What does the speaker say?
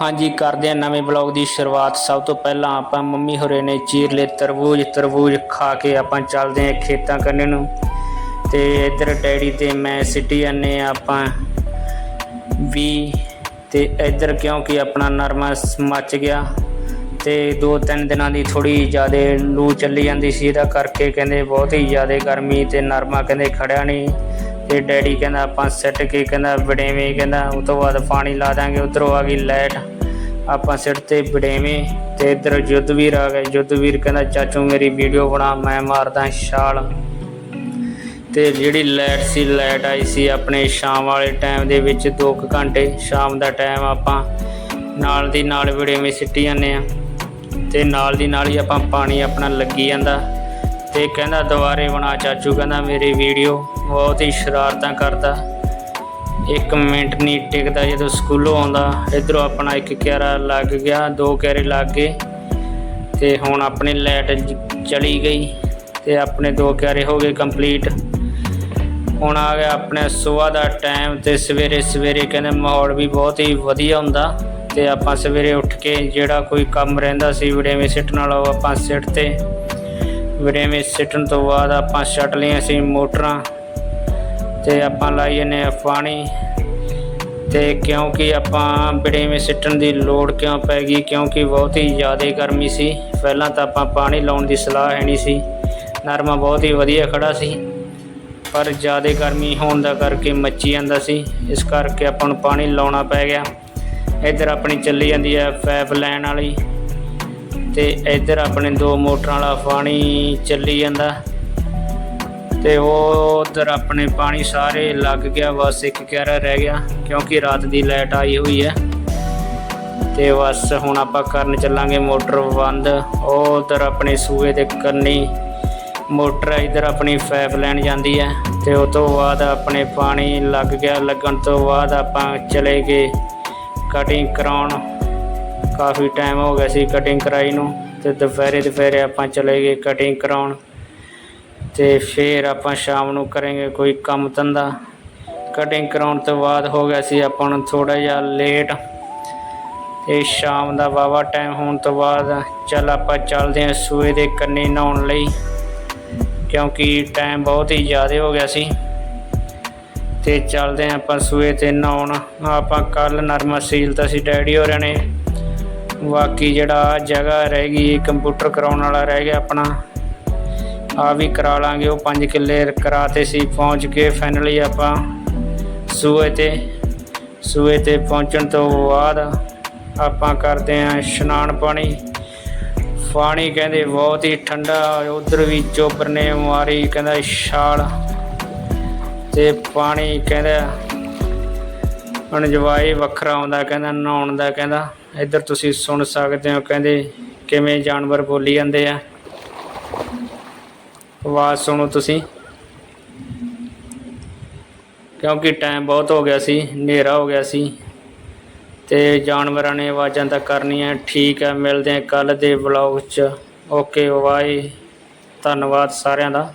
ਹਾਂਜੀ, ਕਰਦੇ ਆ ਨਵੇਂ ਬਲੌਗ ਦੀ ਸ਼ੁਰੂਆਤ। ਸਭ ਤੋਂ ਪਹਿਲਾਂ ਆਪਾਂ ਮੰਮੀ ਹੋਰੇ ਨੇ ਚੀਰ ਲਏ ਤਰਬੂਜ। ਤਰਬੂਜ ਖਾ ਕੇ ਆਪਾਂ ਚੱਲਦੇ ਆ ਖੇਤਾਂ ਕੰਨੇ ਨੂੰ। ਤੇ ਇੱਧਰ ਡੈਡੀ ਤੇ ਮੈਂ ਸਿੱਟੀ ਜਾਂਦੇ ਹਾਂ ਆਪਾਂ। ਵੀ ਤੇ ਇੱਧਰ ਕਿਉਂਕਿ ਆਪਣਾ ਨਰਮਾ ਮੱਚ ਗਿਆ। ਤੇ ਦੋ ਤਿੰਨ ਦਿਨਾਂ ਦੀ ਥੋੜੀ ਜ਼ਿਆਦਾ ਲੂ ਚੱਲੀ ਜਾਂਦੀ ਸੀ। ਇਹਦਾ ਕਰਕੇ ਕਹਿੰਦੇ ਬਹੁਤ ਹੀ ਜ਼ਿਆਦਾ ਗਰਮੀ ਤੇ ਨਰਮਾ ਕਹਿੰਦੇ ਖੜਿਆ ਨਹੀਂ। ਤੇ ਡੈਡੀ ਕਹਿੰਦਾ ਆਪਾਂ ਸਿੱਟ ਕੇ ਕਹਿੰਦਾ ਵਡੇਵੇਂ ਕਹਿੰਦਾ, ਉਹ ਤੋਂ ਬਾਅਦ ਪਾਣੀ ਲਾ ਦਾਂਗੇ ਉਧਰੋਂ ਆ ਗਈ ਲਾਈਟ। ਆਪਾਂ ਸਿੱਟ ਤੇ ਵਡੇਵੇਂ ਤੇ ਇੱਧਰ ਯੁੱਧਵੀਰ ਆ ਗਏ। ਯੁੱਧਵੀਰ ਕਹਿੰਦਾ, ਚਾਚੂ ਮੇਰੀ ਵੀਡੀਓ ਬਣਾ, ਮੈਂ ਮਾਰਦਾ ਛਾਲ। ਤੇ ਜਿਹੜੀ ਲਾਈਟ ਸੀ, ਲਾਈਟ ਆਈ ਸੀ ਆਪਣੇ ਸ਼ਾਮ ਵਾਲੇ ਟਾਈਮ ਦੇ ਵਿੱਚ 2 ਘੰਟੇ ਸ਼ਾਮ ਦਾ ਟਾਈਮ ਆਪਾਂ ਨਾਲ ਦੀ ਨਾਲ ਵੜੇਵੇਂ ਸਿੱਟੀ ਜਾਂਦੇ ਆ ਤੇ ਨਾਲ ਦੀ ਨਾਲ ਹੀ ਆਪਾਂ ਪਾਣੀ ਆਪਣਾ ਲੱਗੀ ਜਾਂਦਾ। ਤੇ ਕਹਿੰਦਾ, ਦੁਬਾਰੇ ਬਣਾ ਚਾਚੂ, ਕਹਿੰਦਾ ਮੇਰੀ ਵੀਡੀਓ। ਬਹੁਤ ਹੀ ਸ਼ਰਾਰਤਾਂ ਕਰਦਾ। ਇੱਕ ਮਿੰਟ ਨਹੀਂ ਟਿਕਦਾ ਜਦੋਂ ਸਕੂਲੋਂ ਆਉਂਦਾ। ਇਧਰੋਂ ਆਪਣਾ ਇੱਕ ਕਿਆਰਾ ਲੱਗ ਗਿਆ, ਦੋ ਕਿਆਰੇ ਲੱਗ ਗਏ ਤੇ ਹੁਣ ਆਪਣੀ ਲਾਈਟ ਜ- ਚਲੀ ਗਈ ਤੇ ਆਪਣੇ ਦੋ ਕਿਆਰੇ ਹੋ ਗਏ ਕੰਪਲੀਟ। ਹੁਣ ਆ ਗਿਆ ਆਪਣੇ ਸਵੇਰ ਦਾ ਟਾਈਮ ਤੇ ਸਵੇਰੇ ਸਵੇਰੇ ਕਹਿੰਦੇ ਮਾਹੌਲ ਵੀ ਬਹੁਤ ਹੀ ਵਧੀਆ ਹੁੰਦਾ ਤੇ ਆਪਾਂ ਸਵੇਰੇ ਉੱਠ ਕੇ ਜਿਹੜਾ ਕੋਈ ਕੰਮ ਰਹਿੰਦਾ ਸੀ ਵੜੇਵੇਂ ਸਿੱਟਣ ਵਾਲਾ ਉਹ ਆਪਾਂ ਸਿੱਟ ਤੇ ਵੜੇਵੇਂ ਸਿੱਟਣ ਤੋਂ ਬਾਅਦ ਆਪਾਂ ਛੱਡ ਲਈਆਂ ਸੀ ਮੋਟਰਾਂ। ਤੇ ਆਪਾਂ ਲਾਈ ਨੇ ਪਾਣੀ ਤੇ ਕਿਉਂਕਿ ਆਪਾਂ ਵੜੇਵੇਂ ਸਿੱਟਣ ਦੀ ਲੋੜ ਕਿਉਂ ਪੈ ਗਈ? ਕਿਉਂਕਿ ਬਹੁਤ ਹੀ ਜ਼ਿਆਦਾ ਗਰਮੀ ਸੀ। ਪਹਿਲਾਂ ਤਾਂ ਆਪਾਂ ਪਾਣੀ ਲਾਉਣ ਦੀ ਸਲਾਹ ਹੈ ਨਹੀਂ ਸੀ। ਨਰਮਾ ਬਹੁਤ ਹੀ ਵਧੀਆ ਖੜਾ ਸੀ। ਪਰ ਜ਼ਿਆਦਾ ਗਰਮੀ ਹੋਣ ਦਾ ਕਰਕੇ ਮੱਚੀ ਜਾਂਦਾ ਸੀ। ਇਸ ਕਰਕੇ ਆਪਾਂ ਨੂੰ ਪਾਣੀ ਲਾਉਣਾ ਪੈ ਗਿਆ। ਇੱਧਰ ਆਪਣੀ ਚੱਲੀ ਜਾਂਦੀ ਹੈ ਪਾਈਪ ਲਾਈਨ ਵਾਲੀ ਤੇ ਇੱਧਰ ਆਪਣੇ ਦੋ ਮੋਟਰਾਂ ਵਾਲਾ ਪਾਣੀ ਚੱਲੀ ਜਾਂਦਾ। ਤੇ ਉਹ ਉਧਰ ਆਪਣੇ ਪਾਣੀ ਸਾਰੇ ਲੱਗ ਗਿਆ, ਬਸ ਇੱਕ ਕਿਆਰਾ ਰਹਿ ਗਿਆ, ਕਿਉਂਕਿ ਰਾਤ ਦੀ ਲਾਈਟ ਆਈ ਹੋਈ ਹੈ। ਤੇ ਬਸ ਹੁਣ ਆਪਾਂ ਕਰਨ ਚੱਲਾਂਗੇ ਮੋਟਰ ਬੰਦ। ਉਹ ਉਧਰ ਆਪਣੇ ਸੂਏ ਦੇ ਕੰਨੀ ਮੋਟਰ ਇਧਰ ਆਪਣੀ ਪਾਈਪ ਲੈਣ ਜਾਂਦੀ ਹੈ। ਤੇ ਉਸ ਤੋਂ ਬਾਅਦ ਆਪਣੇ ਪਾਣੀ ਲੱਗ ਗਿਆ, ਲੱਗਣ ਤੋਂ ਬਾਅਦ ਆਪਾਂ ਚਲੇ ਗਏ ਕਟਿੰਗ ਕਰਾਉਣ। ਕਾਫੀ ਟਾਈਮ ਹੋ ਗਿਆ ਸੀ ਕਟਿੰਗ ਕਰਾਈ ਨੂੰ, ਤੇ ਦੁਪਹਿਰੇ ਦੁਪਹਿਰੇ ਆਪਾਂ ਚਲੇ ਗਏ ਕਟਿੰਗ ਕਰਾਉਣ। ਤੇ ਫਿਰ ਆਪਾਂ ਸ਼ਾਮ ਨੂੰ ਕਰਾਂਗੇ ਕੋਈ ਕੰਮ ਧੰਦਾ। ਕਟਿੰਗ ਕਰਾਉਣ ਤੋਂ ਬਾਅਦ ਹੋ ਗਿਆ ਸੀ ਆਪਾਂ ਨੂੰ ਥੋੜਾ ਜਿਹਾ ਲੇਟ ਤੇ ਸ਼ਾਮ ਦਾ ਵਾਵਾ ਟਾਈਮ ਹੋਣ ਤੋਂ ਬਾਅਦ ਚੱਲ ਆਪਾਂ ਚੱਲਦੇ ਹਾਂ ਸੂਏ ਦੇ ਕੰਨੇ ਨਹਾਉਣ ਲਈ, ਕਿਉਂਕਿ ਟਾਈਮ ਬਹੁਤ ਹੀ ਜ਼ਿਆਦਾ ਹੋ ਗਿਆ ਸੀ। ਤੇ ਚੱਲਦੇ ਹਾਂ ਆਪਾਂ ਸੂਏ ਤੇ ਨਹਾਉਣ। ਆਪਾਂ ਕੱਲ ਨਰਮਾ ਸੀਲਤਾ ਸੀ ਡੈਡੀ ਹੋਰਾਂ ਨੇ। ਬਾਕੀ ਜਿਹੜਾ ਆਹ ਜਗ੍ਹਾ ਰਹਿ ਗਈ ਕੰਪਿਊਟਰ ਕਰਾਉਣ ਵਾਲਾ ਰਹਿ ਗਿਆ ਆਪਣਾ। ਆ ਵੀ ਕਰਾ ਲਾਂਗੇ, ਉਹ 5 ਕਿੱਲੇ ਕਰਾਤੇ ਸੀ, ਪਹੁੰਚ ਕੇ ਫਾਈਨਲੀ ਆਪਾਂ ਸੂਏ ਤੇ ਸੂਏ ਤੇ ਪਹੁੰਚਣ ਤੋਂ ਬਾਅਦ ਆਪਾਂ ਕਰਦੇ ਆਂ ਇਸ਼ਨਾਨ ਪਾਣੀ। ਪਾਣੀ ਕਹਿੰਦੇ ਬਹੁਤ ਹੀ ਠੰਡਾ, ਉਧਰ ਵੀ ਚੋਬਰ ਨੇ ਮਾਰੀ ਕਹਿੰਦਾ ਛਾਲ। ਤੇ ਪਾਣੀ ਕਹਿੰਦਾ ਅਣਜਵਾਏ ਵੱਖਰਾ ਆਉਂਦਾ, ਕਹਿੰਦਾ ਨਹਾਉਣ ਦਾ ਕਹਿੰਦਾ, ਇੱਧਰ ਤੁਸੀਂ ਸੁਣ ਸਕਦੇ ਹੋ, ਕਹਿੰਦੇ ਕਿਵੇਂ ਜਾਨਵਰ ਬੋਲੀ ਜਾਂਦੇ ਆ। ਆਵਾਜ਼ ਸੁਣੋ ਤੁਸੀਂ। ਕਿਉਂਕਿ ਟਾਈਮ ਬਹੁਤ ਹੋ ਗਿਆ ਸੀ, ਹਨੇਰਾ ਹੋ ਗਿਆ ਸੀ। ਤੇ ਜਾਨਵਰਾਂ ਨੇ ਆਵਾਜ਼ਾਂ ਤਾਂ ਕਰਨੀਆਂ, ਠੀਕ ਹੈ, ਮਿਲਦੇ ਹਾਂ ਕੱਲ ਦੇ ਵਲੌਗ 'ਚ। ਓਕੇ ਬਾਏ ਧੰਨਵਾਦ ਸਾਰਿਆਂ ਦਾ।